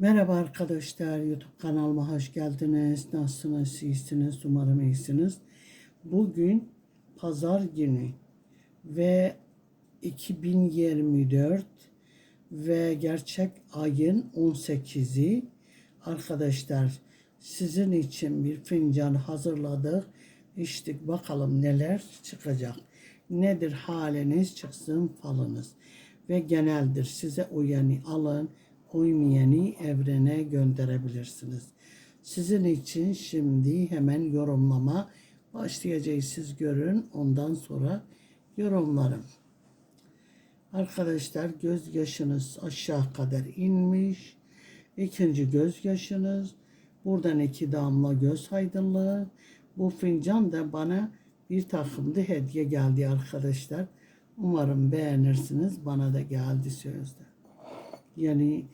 Merhaba arkadaşlar, YouTube kanalıma hoş geldiniz. Nasılsınız, iyisiniz? Umarım iyisiniz. Bugün pazar günü ve 2024 ve gerçek ayın 18'i arkadaşlar sizin için bir fincan hazırladık. İçtik bakalım neler çıkacak. Nedir haliniz çıksın falınız. Ve geneldir size uyanı alın uymayanı evrene gönderebilirsiniz. Sizin için şimdi hemen yorumlama başlayacağız. Siz görün ondan sonra yorumlarım. Arkadaşlar gözyaşınız aşağı kadar inmiş. İkinci gözyaşınız. Buradan iki damla göz aydınlığı. Bu fincan da bana bir takımdı hediye geldi arkadaşlar. Umarım beğenirsiniz. Bana da geldi sözde. Yani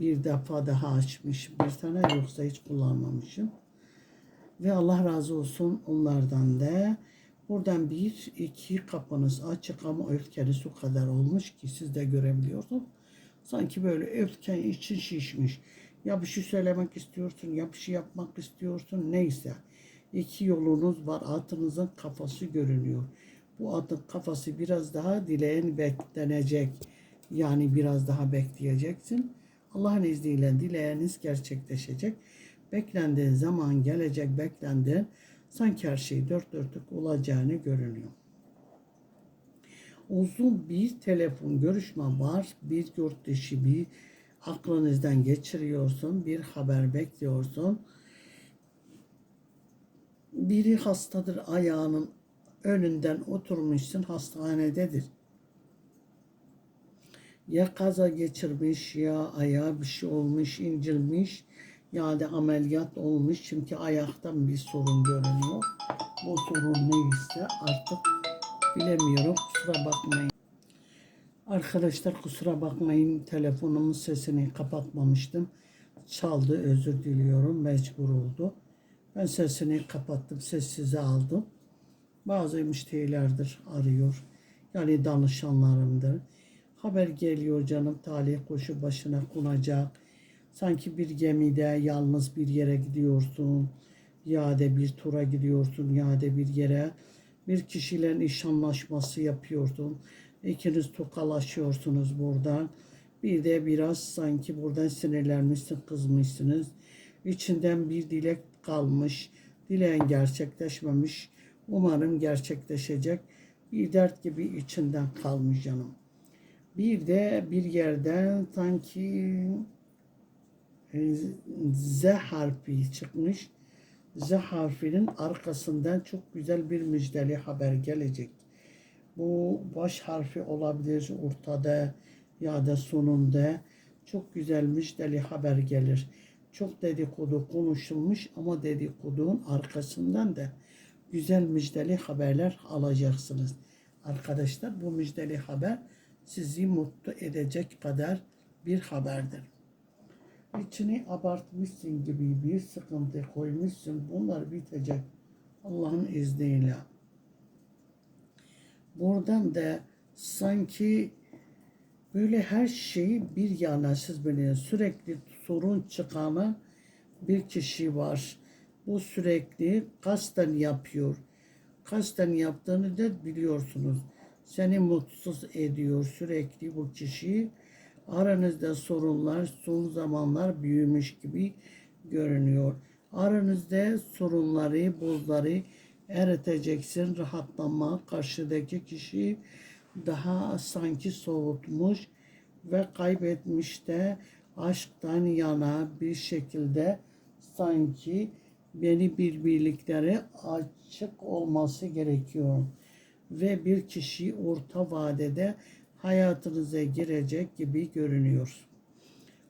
bir defa daha açmış bir tane yoksa hiç kullanmamışım. Ve Allah razı olsun onlardan da. Buradan bir iki kapınız açık ama öfkeniz o kadar olmuş ki siz de görebiliyorsunuz. Sanki böyle öfken için şişmiş. Ya bir şey söylemek istiyorsun ya bir şey yapmak istiyorsun neyse. İki yolunuz var atınızın kafası görünüyor. Bu atın kafası biraz daha dileğin beklenecek. Yani biraz daha bekleyeceksin. Allah'ın izniyle dileğiniz gerçekleşecek. Beklendiğin zaman gelecek beklendiğin sanki her şey dört dörtlük olacağını görünüyor. Uzun bir telefon görüşme var. Bir yurt dışı bir aklınızdan geçiriyorsun. Bir haber bekliyorsun. Biri hastadır ayağının önünden oturmuşsun hastanededir ya kaza geçirmiş ya ayağı bir şey olmuş, incilmiş ya da ameliyat olmuş çünkü ayaktan bir sorun görünüyor. Bu sorun neyse artık bilemiyorum kusura bakmayın. Arkadaşlar kusura bakmayın telefonumun sesini kapatmamıştım. Çaldı özür diliyorum mecbur oldu. Ben sesini kapattım sessize aldım. Bazı müşterilerdir arıyor. Yani danışanlarımdır Haber geliyor canım talih kuşu başına konacak. Sanki bir gemide yalnız bir yere gidiyorsun. Ya da bir tura gidiyorsun ya da bir yere. Bir kişiyle iş anlaşması yapıyorsun. İkiniz tokalaşıyorsunuz buradan. Bir de biraz sanki buradan sinirlenmişsin, kızmışsınız. İçinden bir dilek kalmış. Dileğin gerçekleşmemiş. Umarım gerçekleşecek. Bir dert gibi içinden kalmış canım. Bir de bir yerden sanki Z harfi çıkmış. Z harfinin arkasından çok güzel bir müjdeli haber gelecek. Bu baş harfi olabilir ortada ya da sonunda çok güzel müjdeli haber gelir. Çok dedikodu konuşulmuş ama dedikodunun arkasından da güzel müjdeli haberler alacaksınız. Arkadaşlar bu müjdeli haber sizi mutlu edecek kadar bir haberdir. İçini abartmışsın gibi bir sıkıntı koymuşsun. Bunlar bitecek Allah'ın izniyle. Buradan da sanki böyle her şeyi bir yana siz böyle sürekli sorun çıkanı bir kişi var. Bu sürekli kasten yapıyor. Kasten yaptığını da biliyorsunuz seni mutsuz ediyor sürekli bu kişi. Aranızda sorunlar son zamanlar büyümüş gibi görünüyor. Aranızda sorunları, buzları eriteceksin. Rahatlama karşıdaki kişi daha sanki soğutmuş ve kaybetmiş de aşktan yana bir şekilde sanki beni bir birlikleri açık olması gerekiyor ve bir kişi orta vadede hayatınıza girecek gibi görünüyor.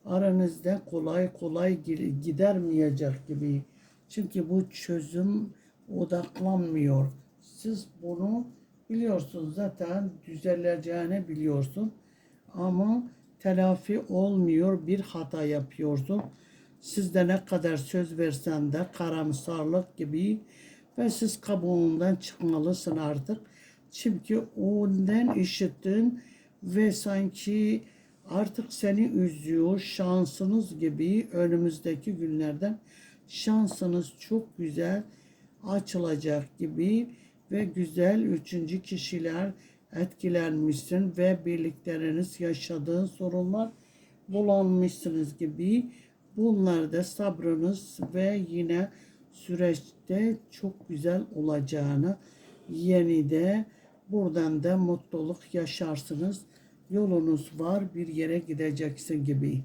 Aranızda kolay kolay gidermeyecek gibi. Çünkü bu çözüm odaklanmıyor. Siz bunu biliyorsunuz zaten düzeleceğini biliyorsun. Ama telafi olmuyor bir hata yapıyorsun. Siz de ne kadar söz versen de karamsarlık gibi ve siz kabuğundan çıkmalısın artık çünkü ondan işittin ve sanki artık seni üzüyor. Şansınız gibi önümüzdeki günlerden şansınız çok güzel açılacak gibi ve güzel üçüncü kişiler etkilenmişsin ve birlikleriniz yaşadığın sorunlar bulanmışsınız gibi bunlarda sabrınız ve yine süreçte çok güzel olacağını yeni de buradan da mutluluk yaşarsınız. Yolunuz var bir yere gideceksin gibi.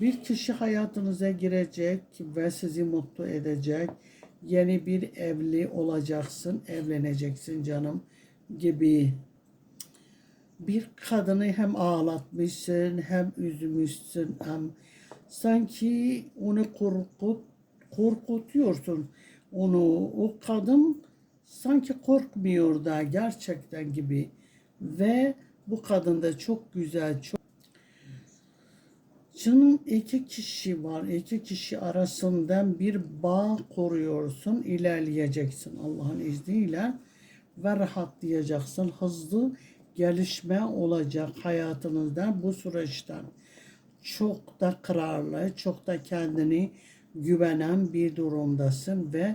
Bir kişi hayatınıza girecek ve sizi mutlu edecek. Yeni bir evli olacaksın, evleneceksin canım gibi. Bir kadını hem ağlatmışsın, hem üzmüşsün, hem sanki onu korkut, korkutuyorsun. Onu, o kadın sanki korkmuyor da gerçekten gibi. Ve bu kadın da çok güzel, çok Canım iki kişi var. iki kişi arasından bir bağ koruyorsun. ilerleyeceksin Allah'ın izniyle ve rahatlayacaksın. Hızlı gelişme olacak hayatınızda bu süreçten. Çok da kararlı, çok da kendini güvenen bir durumdasın ve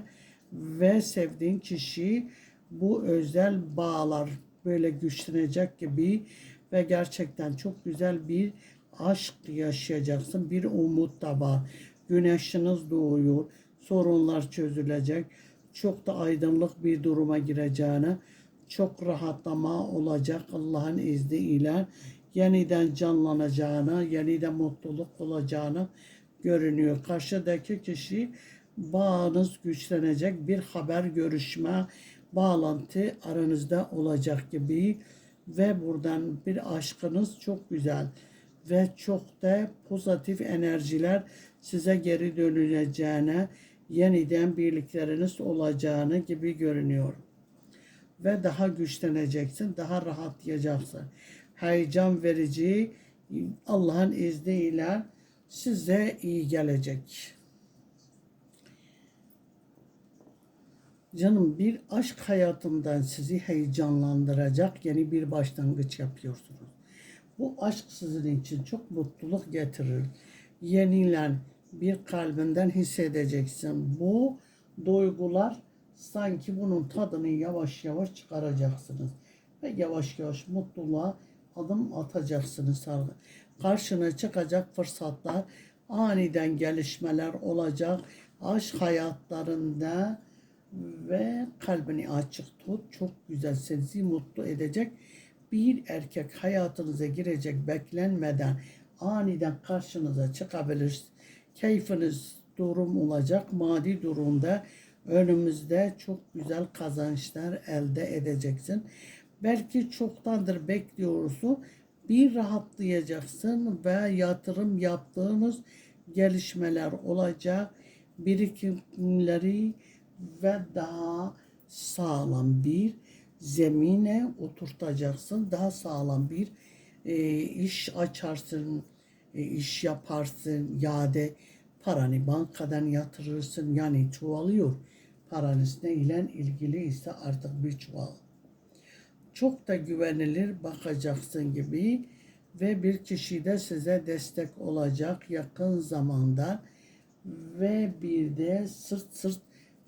ve sevdiğin kişi bu özel bağlar böyle güçlenecek gibi ve gerçekten çok güzel bir aşk yaşayacaksın. Bir umut da var. Güneşiniz doğuyor. Sorunlar çözülecek. Çok da aydınlık bir duruma gireceğini, çok rahatlama olacak Allah'ın izniyle. Yeniden canlanacağını, yeniden mutluluk olacağını görünüyor. Karşıdaki kişi bağınız güçlenecek bir haber görüşme bağlantı aranızda olacak gibi ve buradan bir aşkınız çok güzel ve çok da pozitif enerjiler size geri dönüleceğine, yeniden birlikleriniz olacağını gibi görünüyor. Ve daha güçleneceksin, daha rahatlayacaksın. Heyecan verici Allah'ın izniyle size iyi gelecek. Canım bir aşk hayatından sizi heyecanlandıracak yeni bir başlangıç yapıyorsunuz. Bu aşk sizin için çok mutluluk getirir. Yenilen bir kalbinden hissedeceksin. Bu duygular sanki bunun tadını yavaş yavaş çıkaracaksınız. Ve yavaş yavaş mutluluğa adım atacaksınız. Karşına çıkacak fırsatlar, aniden gelişmeler olacak. Aşk hayatlarında ve kalbini açık tut. Çok güzel sizi mutlu edecek bir erkek hayatınıza girecek beklenmeden aniden karşınıza çıkabilir. Keyfiniz durum olacak. Maddi durumda önümüzde çok güzel kazançlar elde edeceksin. Belki çoktandır bekliyorsun. Bir rahatlayacaksın ve yatırım yaptığınız gelişmeler olacak. Birikimleri ve daha sağlam bir zemine oturtacaksın. Daha sağlam bir e, iş açarsın, e, iş yaparsın, yade paranı bankadan yatırırsın. Yani çoğalıyor. Paranız ne ile ilgili ise artık bir çuval. Çok da güvenilir bakacaksın gibi ve bir kişi de size destek olacak yakın zamanda ve bir de sırt sırt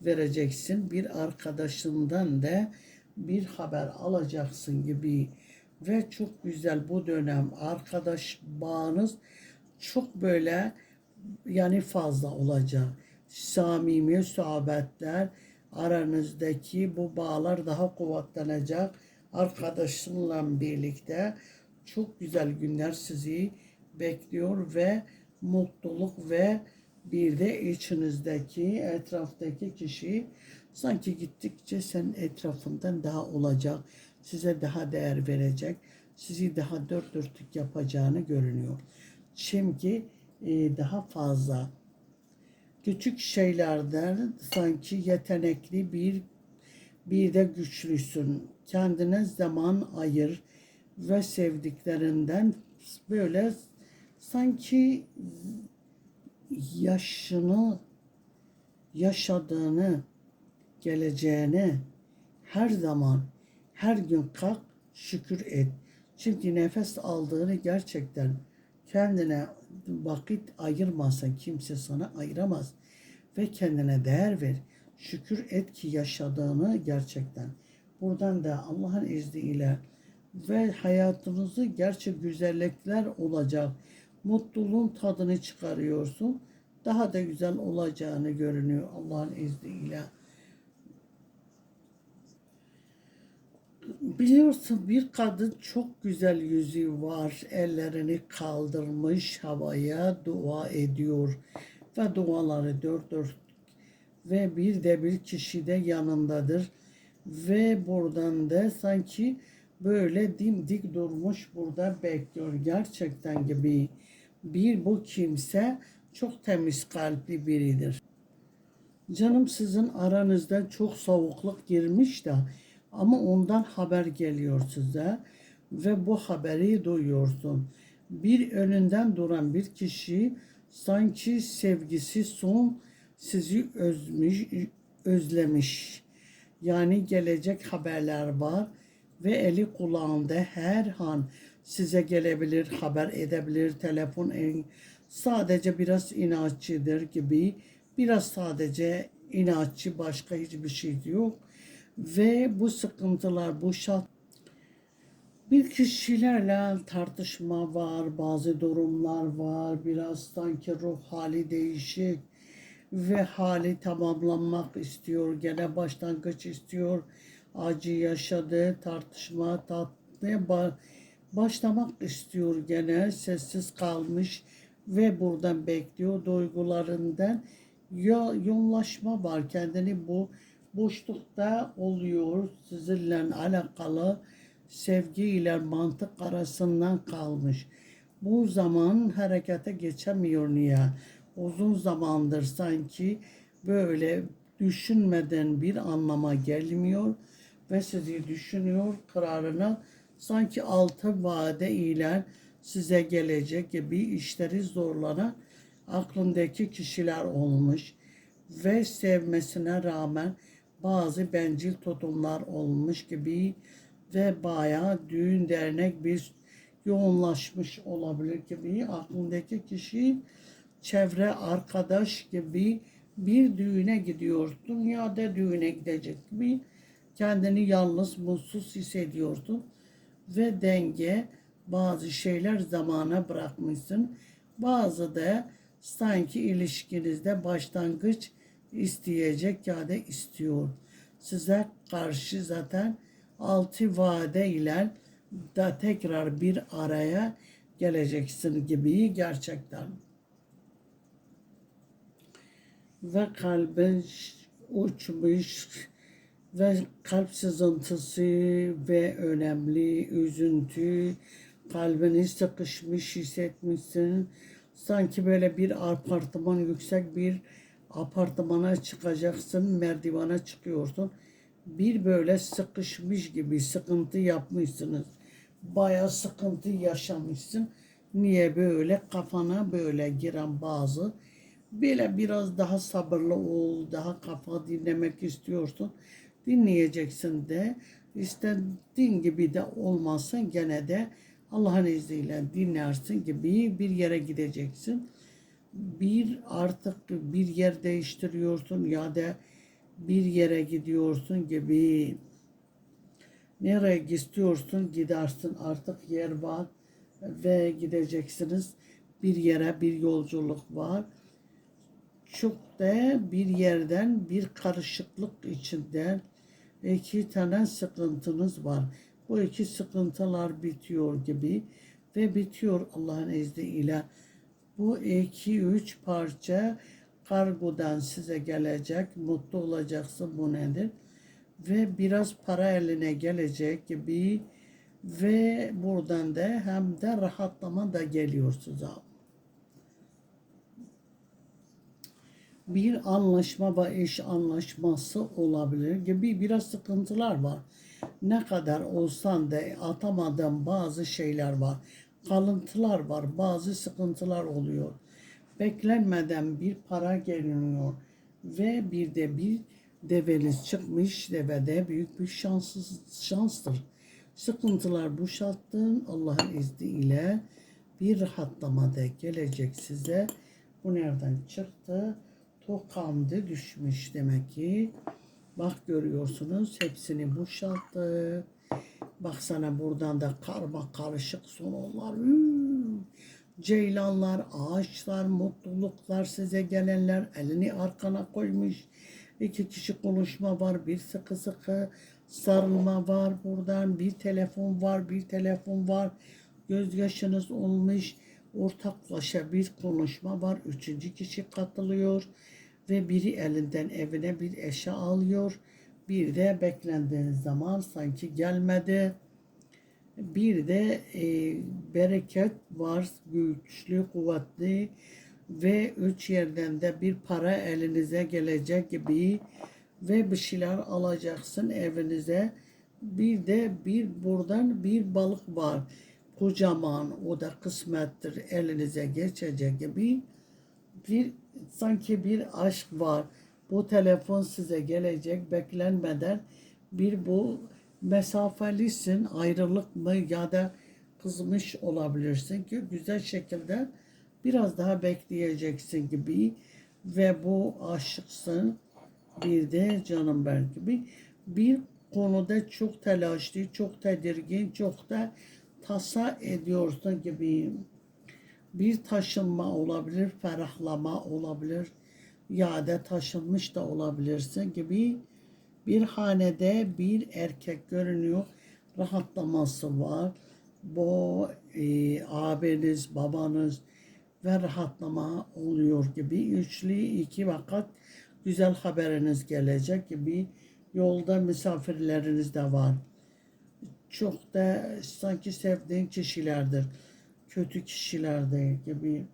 vereceksin bir arkadaşından da bir haber alacaksın gibi ve çok güzel bu dönem arkadaş bağınız çok böyle yani fazla olacak. Samimi sohbetler aranızdaki bu bağlar daha kuvvetlenecek. Arkadaşınla birlikte çok güzel günler sizi bekliyor ve mutluluk ve bir de içinizdeki etraftaki kişi Sanki gittikçe sen etrafından daha olacak, size daha değer verecek, sizi daha dört dörtlük yapacağını görünüyor. Çünkü e, daha fazla küçük şeylerden sanki yetenekli bir bir de güçlüsün. Kendine zaman ayır ve sevdiklerinden böyle sanki yaşını yaşadığını geleceğine her zaman her gün kalk şükür et. Çünkü nefes aldığını gerçekten kendine vakit ayırmasa kimse sana ayıramaz. Ve kendine değer ver. Şükür et ki yaşadığını gerçekten. Buradan da Allah'ın izniyle ve hayatınızı gerçek güzellikler olacak. Mutluluğun tadını çıkarıyorsun. Daha da güzel olacağını görünüyor Allah'ın izniyle. Biliyorsun bir kadın çok güzel yüzü var. Ellerini kaldırmış havaya dua ediyor. Ve duaları dört dört ve bir de bir kişi de yanındadır. Ve buradan da sanki böyle dimdik durmuş burada bekliyor. Gerçekten gibi bir bu kimse çok temiz kalpli biridir. Canım sizin aranızda çok soğukluk girmiş de ama ondan haber geliyor size ve bu haberi duyuyorsun. Bir önünden duran bir kişi sanki sevgisi son sizi özmüş, özlemiş. Yani gelecek haberler var ve eli kulağında her an size gelebilir, haber edebilir, telefon sadece biraz inatçıdır gibi. Biraz sadece inatçı başka hiçbir şey yok. Ve bu sıkıntılar, bu şart bir kişilerle tartışma var, bazı durumlar var, biraz sanki ruh hali değişik ve hali tamamlanmak istiyor, gene başlangıç istiyor, acı yaşadı, tartışma tatmaya ba- başlamak istiyor gene, sessiz kalmış ve buradan bekliyor duygularından ya yoğunlaşma var kendini bu boşlukta oluyor sizinle alakalı sevgi ile mantık arasından kalmış. Bu zaman harekete geçemiyor niye? Uzun zamandır sanki böyle düşünmeden bir anlama gelmiyor ve sizi düşünüyor kararına sanki altı vade ile size gelecek gibi işleri zorlanan aklındaki kişiler olmuş ve sevmesine rağmen bazı bencil tutumlar olmuş gibi ve bayağı düğün dernek bir yoğunlaşmış olabilir gibi aklındaki kişi çevre arkadaş gibi bir düğüne gidiyorsun ya da düğüne gidecek gibi kendini yalnız mutsuz hissediyorsun ve denge bazı şeyler zamana bırakmışsın bazı da sanki ilişkinizde başlangıç isteyecek ya da istiyor. Size karşı zaten altı vade ile da tekrar bir araya geleceksin gibi gerçekten. Ve kalbin uçmuş ve kalp sızıntısı ve önemli üzüntü, kalbini sıkışmış hissetmişsin. Sanki böyle bir apartman yüksek bir apartmana çıkacaksın, merdivana çıkıyorsun. Bir böyle sıkışmış gibi sıkıntı yapmışsınız. Baya sıkıntı yaşamışsın. Niye böyle kafana böyle giren bazı böyle biraz daha sabırlı ol, daha kafa dinlemek istiyorsun. Dinleyeceksin de. İstediğin gibi de olmazsa gene de Allah'ın izniyle dinlersin gibi bir yere gideceksin. Bir artık bir yer değiştiriyorsun ya da bir yere gidiyorsun gibi. Nereye istiyorsun gidersin artık yer var ve gideceksiniz. Bir yere bir yolculuk var. Çok da bir yerden bir karışıklık içinden iki tane sıkıntınız var. Bu iki sıkıntılar bitiyor gibi ve bitiyor Allah'ın izniyle. Bu iki üç parça kargodan size gelecek. Mutlu olacaksın bu nedir? Ve biraz para eline gelecek gibi ve buradan da hem de rahatlama da geliyor size. Bir anlaşma ve iş anlaşması olabilir gibi biraz sıkıntılar var. Ne kadar olsan da atamadığın bazı şeyler var kalıntılar var, bazı sıkıntılar oluyor. Beklenmeden bir para geliyor ve bir de bir deveniz çıkmış devede büyük bir şanssız, şanstır. Sıkıntılar boşalttın. Allah'ın izniyle bir rahatlama da gelecek size. Bu nereden çıktı? Tokamdı düşmüş demek ki. Bak görüyorsunuz hepsini boşalttı. Baksana buradan da karma karışık sonlar. Hmm. Ceylanlar, ağaçlar, mutluluklar size gelenler elini arkana koymuş. İki kişi konuşma var, bir sıkı sıkı sarılma var buradan, bir telefon var, bir telefon var. Gözyaşınız olmuş, ortaklaşa bir konuşma var. Üçüncü kişi katılıyor ve biri elinden evine bir eşya alıyor. Bir de beklendiğiniz zaman sanki gelmedi. Bir de e, bereket var, güçlü, kuvvetli ve üç yerden de bir para elinize gelecek gibi ve bir şeyler alacaksın evinize. Bir de bir buradan bir balık var. Kocaman o da kısmettir elinize geçecek gibi bir sanki bir aşk var. Bu telefon size gelecek beklenmeden bir bu mesafelisin ayrılık mı ya da kızmış olabilirsin ki güzel şekilde biraz daha bekleyeceksin gibi ve bu aşıksın bir de canım ben gibi bir konuda çok telaşlı, çok tedirgin, çok da tasa ediyorsun gibi bir taşınma olabilir, ferahlama olabilir ya da taşınmış da olabilirsin gibi bir hanede bir erkek görünüyor. Rahatlaması var. Bu e, abiniz, babanız ve rahatlama oluyor gibi. Üçlü iki vakit güzel haberiniz gelecek gibi. Yolda misafirleriniz de var. Çok da sanki sevdiğin kişilerdir. Kötü kişiler değil gibi.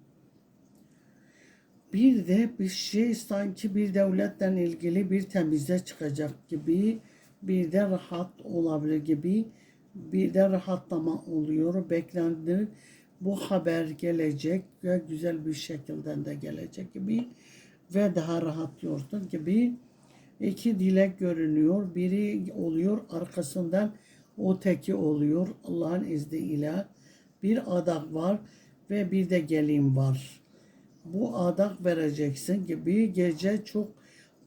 Bir de bir şey sanki bir devletten ilgili bir temize çıkacak gibi bir de rahat olabilir gibi bir de rahatlama oluyor. Beklendir bu haber gelecek ve güzel bir şekilde de gelecek gibi ve daha rahatlıyorsun gibi iki dilek görünüyor. Biri oluyor arkasından o teki oluyor Allah'ın izniyle. Bir adak var ve bir de gelin var bu adak vereceksin gibi gece çok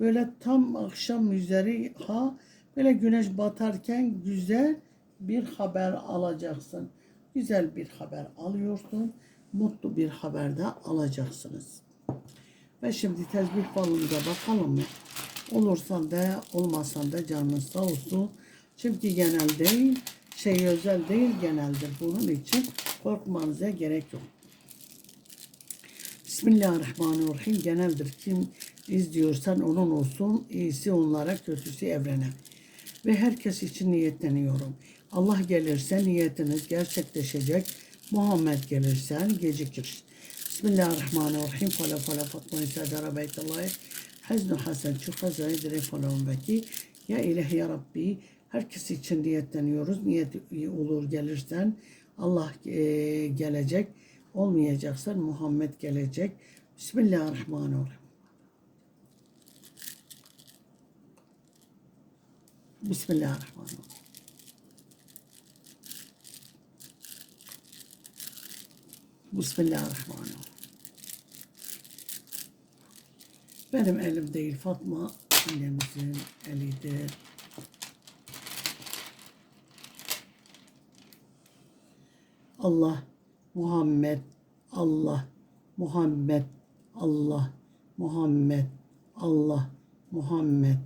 böyle tam akşam üzeri ha böyle güneş batarken güzel bir haber alacaksın. Güzel bir haber alıyorsun. Mutlu bir haber de alacaksınız. Ve şimdi tezbih falımıza bakalım mı? Olursan da olmasan da canınız sağ olsun. Çünkü genel değil, şey özel değil geneldir. Bunun için korkmanıza gerek yok. Bismillahirrahmanirrahim geneldir. Kim izliyorsan onun olsun, iyisi onlara, kötüsü evrene. Ve herkes için niyetleniyorum. Allah gelirse niyetiniz gerçekleşecek. Muhammed gelirsen gecikir. Bismillahirrahmanirrahim. Fala fala fatma isadara beytallahi. Haznu hasen şu hazayı falan beki. Ya ilahi ya Rabbi. Herkes için niyetleniyoruz. Niyet olur gelirsen. Allah e, gelecek olmayacaksa Muhammed gelecek. Bismillahirrahmanirrahim. Bismillahirrahmanirrahim. Bismillahirrahmanirrahim. Benim elim değil Fatma annemizin elidir. Allah Muhammed, Allah, Muhammed, Allah, Muhammed, Allah, Muhammed,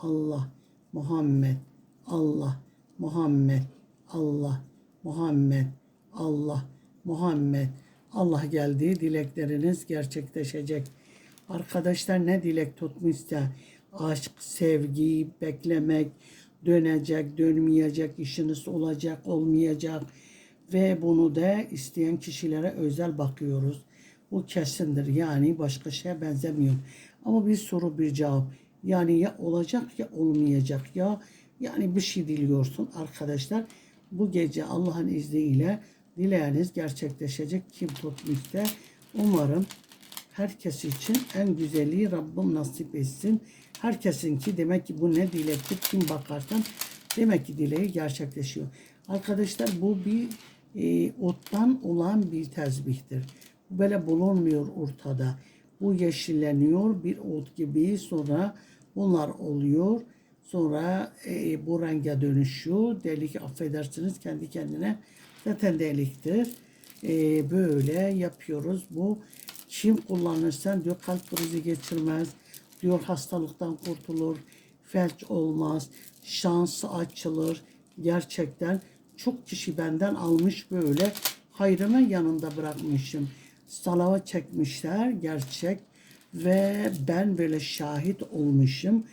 Allah, Muhammed, Allah, Muhammed, Allah, Muhammed, Allah, Muhammed. Allah geldi, dilekleriniz gerçekleşecek. Arkadaşlar ne dilek tutmuşsa aşk, sevgi, beklemek, dönecek, dönmeyecek, işiniz olacak, olmayacak ve bunu da isteyen kişilere özel bakıyoruz. Bu kesindir yani başka şeye benzemiyor. Ama bir soru bir cevap. Yani ya olacak ya olmayacak ya yani bir şey diliyorsun arkadaşlar. Bu gece Allah'ın izniyle dileğiniz gerçekleşecek. Kim tutmuşsa umarım herkes için en güzeli Rabbim nasip etsin. Herkesinki demek ki bu ne dilektir kim bakarsan demek ki dileği gerçekleşiyor. Arkadaşlar bu bir e, ottan olan bir tezbihtir. Böyle bulunmuyor ortada. Bu yeşilleniyor bir ot gibi sonra bunlar oluyor. Sonra e, bu renge dönüşüyor. Delik affedersiniz kendi kendine zaten deliktir. E, böyle yapıyoruz. Bu kim kullanırsan diyor kalp krizi geçirmez. Diyor hastalıktan kurtulur. Felç olmaz. Şansı açılır. Gerçekten çok kişi benden almış böyle. Hayrına yanında bırakmışım. Salava çekmişler gerçek. Ve ben böyle şahit olmuşum.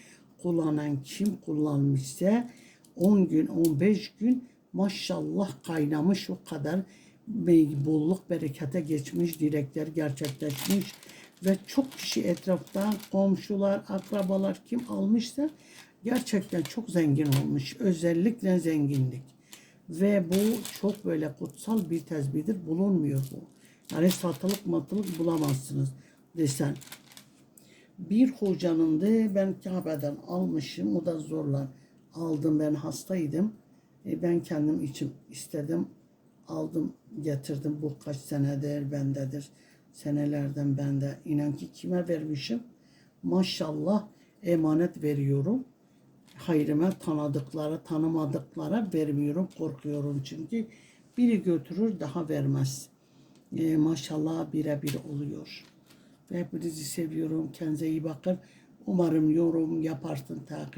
Kullanan kim kullanmışsa 10 gün 15 gün maşallah kaynamış o kadar bolluk berekete geçmiş dilekler gerçekleşmiş. Ve çok kişi etraftan komşular akrabalar kim almışsa gerçekten çok zengin olmuş. Özellikle zenginlik ve bu çok böyle kutsal bir tezbihdir bulunmuyor bu yani satılık matılık bulamazsınız desen bir hocanın da ben Kabe'den almışım. O da zorla aldım. Ben hastaydım. E, ben kendim için istedim. Aldım getirdim. Bu kaç senedir bendedir. Senelerden bende. İnan ki kime vermişim? Maşallah emanet veriyorum. Hayrıma tanıdıklara, tanımadıklara vermiyorum. Korkuyorum çünkü. Biri götürür daha vermez. E, maşallah birebir oluyor. Ve hepinizi seviyorum. Kendinize iyi bakın. Umarım yorum yaparsın, takip